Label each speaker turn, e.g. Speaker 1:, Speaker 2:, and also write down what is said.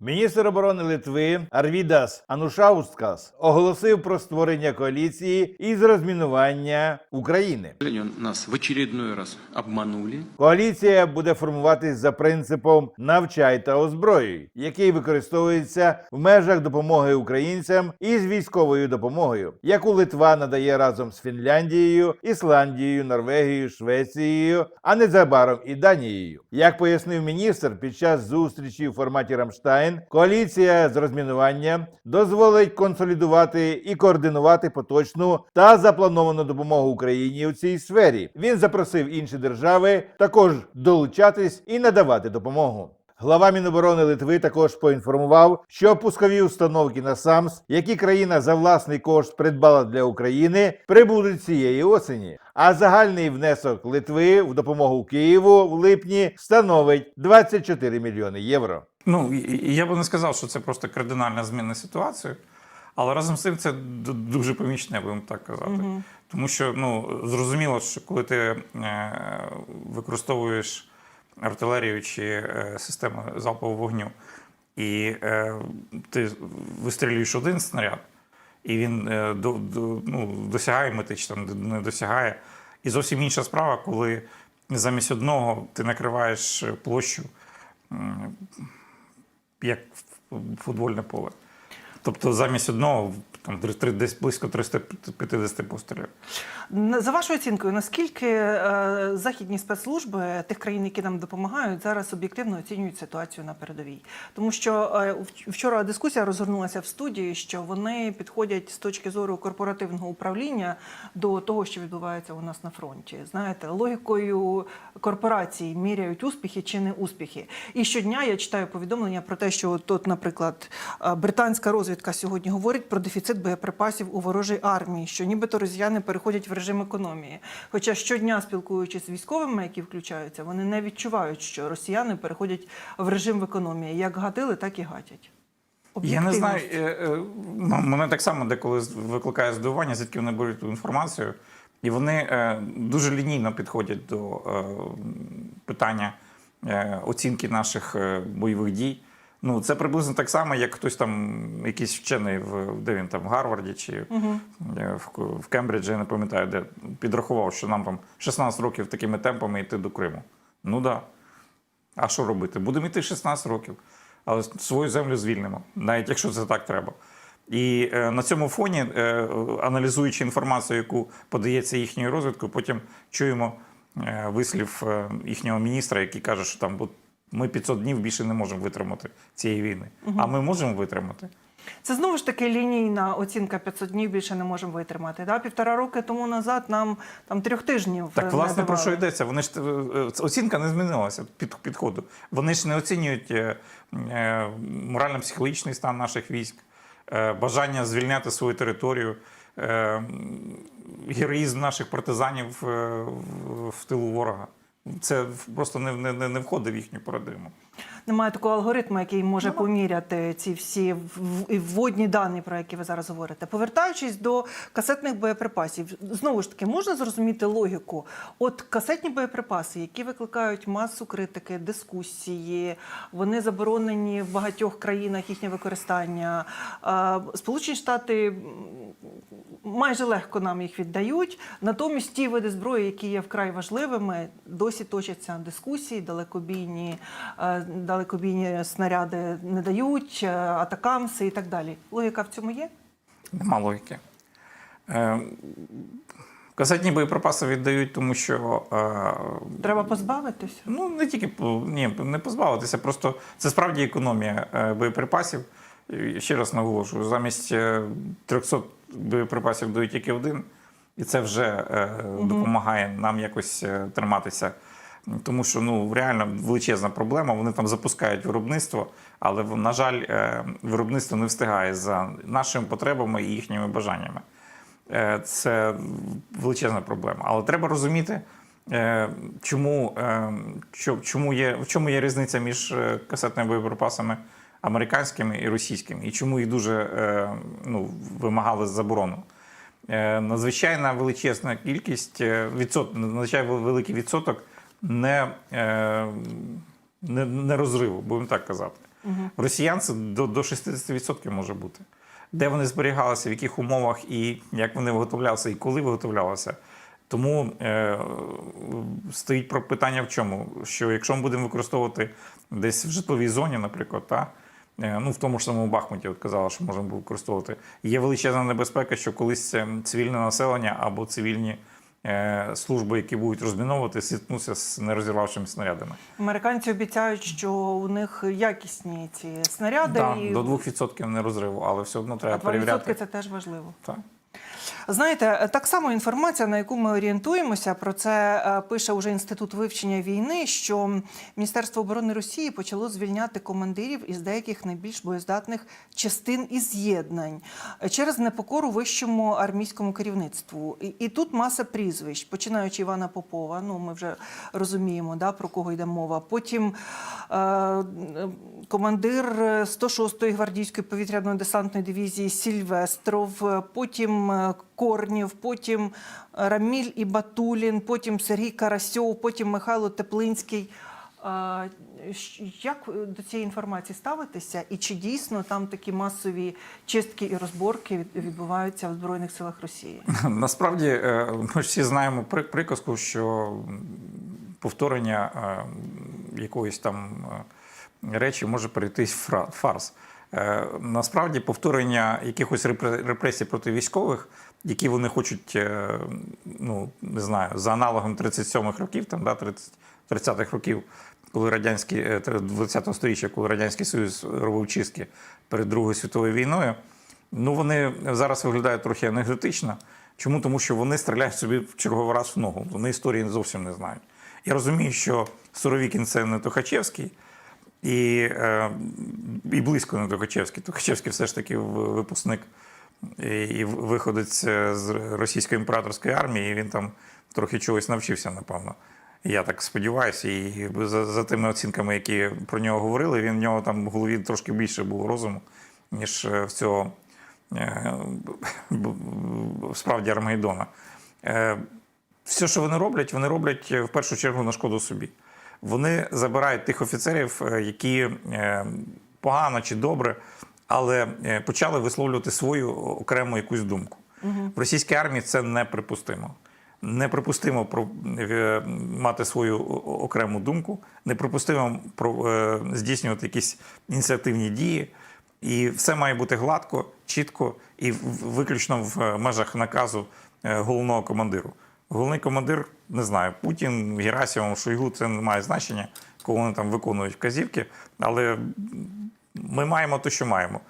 Speaker 1: Міністр оборони Литви Арвідас Анушаускас оголосив про створення коаліції із розмінування України.
Speaker 2: Нас в очередной раз обманули.
Speaker 1: Коаліція буде формуватись за принципом навчай та озброюй, який використовується в межах допомоги українцям із військовою допомогою, яку Литва надає разом з Фінляндією, Ісландією, Норвегією, Швецією, а незабаром і Данією. Як пояснив міністр під час зустрічі в форматі Рамштайн, коаліція з розмінування дозволить консолідувати і координувати поточну та заплановану допомогу Україні у цій сфері. Він запросив інші держави також долучатись і надавати допомогу. Глава Міноборони Литви також поінформував, що пускові установки на САМС, які країна за власний кошт придбала для України, прибудуть цієї осені. А загальний внесок Литви в допомогу Києву в липні становить 24 мільйони євро.
Speaker 3: Ну, я би не сказав, що це просто кардинальна зміна ситуації, але разом з цим це дуже помічне, будемо так казати. Тому що ну, зрозуміло, що коли ти е, використовуєш артилерію чи е, систему залпового вогню, і е, ти вистрілюєш один снаряд, і він е, до, до, ну, досягає мети, чи там не досягає. І зовсім інша справа, коли замість одного ти накриваєш площу м, як футбольне поле. Тобто замість одного там десь близько 350 пострілів.
Speaker 4: За вашою оцінкою, наскільки е, західні спецслужби тих країн, які нам допомагають, зараз об'єктивно оцінюють ситуацію на передовій? Тому що е, вчора дискусія розгорнулася в студії, що вони підходять з точки зору корпоративного управління до того, що відбувається у нас на фронті. Знаєте, логікою корпорацій міряють успіхи чи не успіхи. І щодня я читаю повідомлення про те, що от, наприклад, е, британська розвідка сьогодні говорить про дефіцит боєприпасів у ворожій армії, що нібито росіяни переходять в режим економії. Хоча щодня спілкуючись з військовими, які включаються, вони не відчувають, що росіяни переходять в режим в економії. Як гатили, так і гатять.
Speaker 3: Я не знаю, е, е, м- мене так само деколи викликає здивування, звідки вони беруть ту інформацію. І вони е, дуже лінійно підходять до е, питання е, оцінки наших е, бойових дій. Ну, це приблизно так само, як хтось там, якийсь вчений в де він там в Гарварді чи е, в, в Кембриджі, я не пам'ятаю, де підрахував, що нам там 16 років такими темпами йти до Криму. Ну так. Да. А що робити? Будемо йти 16 років, але свою землю звільнимо, навіть якщо це так треба. І е, на цьому фоні, е, аналізуючи інформацію, яку подається їхньою розвідкою, потім чуємо е, вислів е, їхнього міністра, який каже, що там ми 500 днів більше не можемо витримати цієї війни. А ми можемо витримати.
Speaker 4: Це знову ж таки лінійна оцінка 500 днів більше не можемо витримати. Да? Півтора роки тому назад нам там трьох тижнів. е,
Speaker 3: Так,
Speaker 4: не
Speaker 3: власне, про що йдеться? Вони ж е, е, оцінка не змінилася під підходу. Вони ж не оцінюють е, е, морально-психологічний стан наших військ, е, бажання звільняти свою територію, е, героїзм наших партизанів е, в, в тилу ворога. Це просто не, не, не- входить в їхню парадигму.
Speaker 4: Немає такого алгоритму, який може поміряти ці всі вводні дані, про які ви зараз говорите. Повертаючись до касетних боєприпасів, знову ж таки можна зрозуміти логіку. От касетні боєприпаси, які викликають масу критики, дискусії, вони заборонені в багатьох країнах їхнє використання. Сполучені Штати майже легко нам їх віддають. Натомість ті види зброї, які є вкрай важливими, досі точаться дискусії, далекобійні, е, далекобійні снаряди не дають, е, атакамси і так далі. Логіка в цьому є?
Speaker 3: Нема логіки. Е, касетні боєприпаси віддають, тому що. Е,
Speaker 4: Треба позбавитися.
Speaker 3: Ну, не тільки ні, не позбавитися, просто це справді економія е, боєприпасів. Ще раз наголошую, замість е, 300 боєприпасів дають тільки один, і це вже е, допомагає нам якось е, триматися. Тому що ну реально величезна проблема. Вони там запускають виробництво, але на жаль, е, виробництво не встигає за нашими потребами і їхніми бажаннями. Е, Це величезна проблема. Але треба розуміти, е, чому, чому є, в чому є різниця між касетними боєприпасами американськими і російськими, і чому їх дуже ну, вимагали заборону. Надзвичайна величезна кількість відсот, надзвичайно великий відсоток не, е, не, не розриву, будемо так казати. В росіян це до, до 60% може бути. Де вони зберігалися, в яких умовах і як вони виготовлялися, і коли виготовлялися. Тому е, стоїть про питання в чому? Що якщо ми будемо використовувати десь в житловій зоні, наприклад, та, е, ну в тому ж самому Бахмуті, от казала, що можемо використовувати, є величезна небезпека, що колись е, цивільне населення або цивільні служби, які будуть розміновувати, зіткнуться з нерозірвавшими снарядами.
Speaker 4: Американці обіцяють, що у них якісні ці снаряди,
Speaker 3: Да,
Speaker 4: і
Speaker 3: до 2% не розриву, але все одно
Speaker 4: а
Speaker 3: треба
Speaker 4: 2%
Speaker 3: перевіряти.
Speaker 4: це теж важливо.
Speaker 3: Так.
Speaker 4: Знаєте, так само інформація, на яку ми орієнтуємося, про це е, пише уже інститут вивчення війни. Що Міністерство оборони Росії почало звільняти командирів із деяких найбільш боєздатних частин і з'єднань е, через непокору вищому армійському керівництву. І, і тут маса прізвищ, починаючи Івана Попова. Ну ми вже розуміємо, да, про кого йде мова. Потім е, е, командир 106-ї гвардійської повітряно-десантної дивізії Сільвестров, е, потім е, Корнів, потім Раміль і Батулін, потім Сергій Карасьов, потім Михайло Теплинський. Е, Як до цієї інформації ставитися, і чи дійсно там такі масові чистки і розборки відбуваються в Збройних силах Росії?
Speaker 3: Насправді, е, ми всі знаємо при- приказку, що повторення е, якоїсь там е, речі може перейти в фарс. Е, Насправді, повторення якихось репре- репресій проти військових, які вони хочуть, е, ну не знаю, за аналогом 37-х років, там да, 30 30-х років, коли радянський е, 20-го сторіччя, коли радянський союз робив чистки перед Другою світовою війною. Ну, вони зараз виглядають трохи анекдотично. Чому? Тому що вони стріляють собі в черговий раз в ногу. Вони історії зовсім не знають. Я розумію, що Суровікін це не Тухачевський, і, е, і близько не Тухачевський. Тухачевський все ж таки випускник і, виходець е, з російської імператорської армії, і він там трохи чогось навчився, напевно. Я так сподіваюся, і за, за тими оцінками, які про нього говорили, він в нього там в голові трошки більше було розуму, ніж е, в цього справді Армагеддона. Все, що вони роблять, вони роблять в першу чергу на шкоду собі. Вони забирають тих офіцерів, е, які е, погано чи добре, але е, почали висловлювати свою окрему якусь думку. В російській армії це неприпустимо. Неприпустимо про, мати свою окрему думку, неприпустимо про, е, здійснювати якісь ініціативні дії. І все має бути гладко, чітко і виключно в межах наказу головного командиру. Головний командир, не знаю, Путін, Герасимов, Шойгу, це не має значення, коли вони там виконують вказівки, але ми маємо те, що маємо.